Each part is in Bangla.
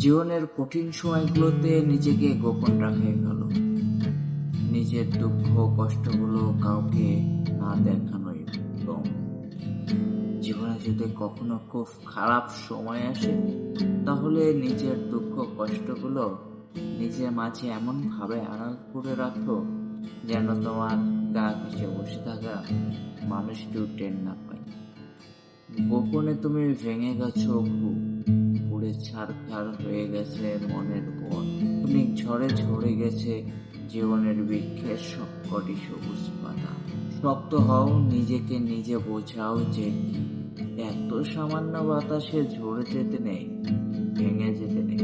জীবনের কঠিন সময়গুলোতে নিজেকে গোপন রাখাই ভালো নিজের দুঃখ, কষ্টগুলো কাউকে না দেখানোই উত্তম। জীবনে যদি কখনো খুব খারাপ সময় আসে, তাহলে নিজের দুঃখ, কষ্টগুলো নিজের মাঝে এমন ভাবে আড়াল করে রাখো যেন তোমার গা ঘেসে বসে থাকা মানুষটিও টেন না পায়। গোপনে তুমি ভেঙে গেছো খুব। পুড়ে ছাড়খাড় হয়ে গেছে মনের বন। তুমি ঝড়ে ঝরে গেছে জীবনের বৃক্ষের সবকটি সবুজ পাতা। শক্ত হও, নিজেকে নিজে বোঝাও যে এত সামান্য বাতাসে ঝরে যেতে নেই, ভেঙে যেতে নেই।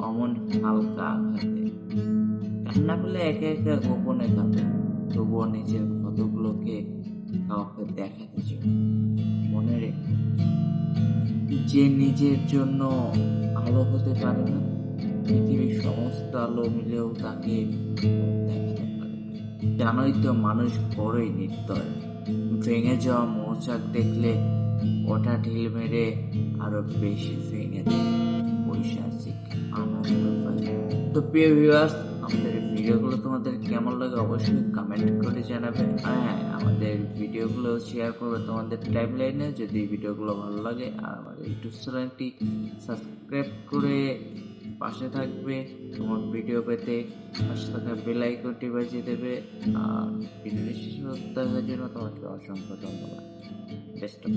অমন হালকা আঘাতে। কান্না করলে একা একা গোপনে কাঁদে তবুও নিজের ক্ষতগুলোকে কাউকে দেখাতে যে নিজের জন্য আলো হতে পারে না, পৃথিবীর সমস্ত আলো মিলেও তাকে দেখাতে পারে জানোই তো মানুষ বড়ই নির্দয়। ভেঙে যাওয়া মৌচাক দেখলে ওটা ঢিল মেরে আরও বেশি ভেঙে দেয় পৈশাচিক আনন্দ পায়। তো প্রিয় ভিউয়ার্স কেমন লাগে অবশ্যই কমেন্ট করে জানাবে। হ্যাঁ আমাদের ভিডিওগুলো শেয়ার করবে তোমাদের টাইম লাইনে যদি ভিডিওগুলো ভালো লাগে। আর আমাদের ইউটিউব চ্যানেলটি সাবস্ক্রাইব করে পাশে থাকবে। তোমার ভিডিও পেতে পাশে থাকা বেল আইকনটি বাজিয়ে দেবে। আর ভিডিওটি দেখার জন্য তোমাকে অসংখ্য ধন্যবাদ। Best of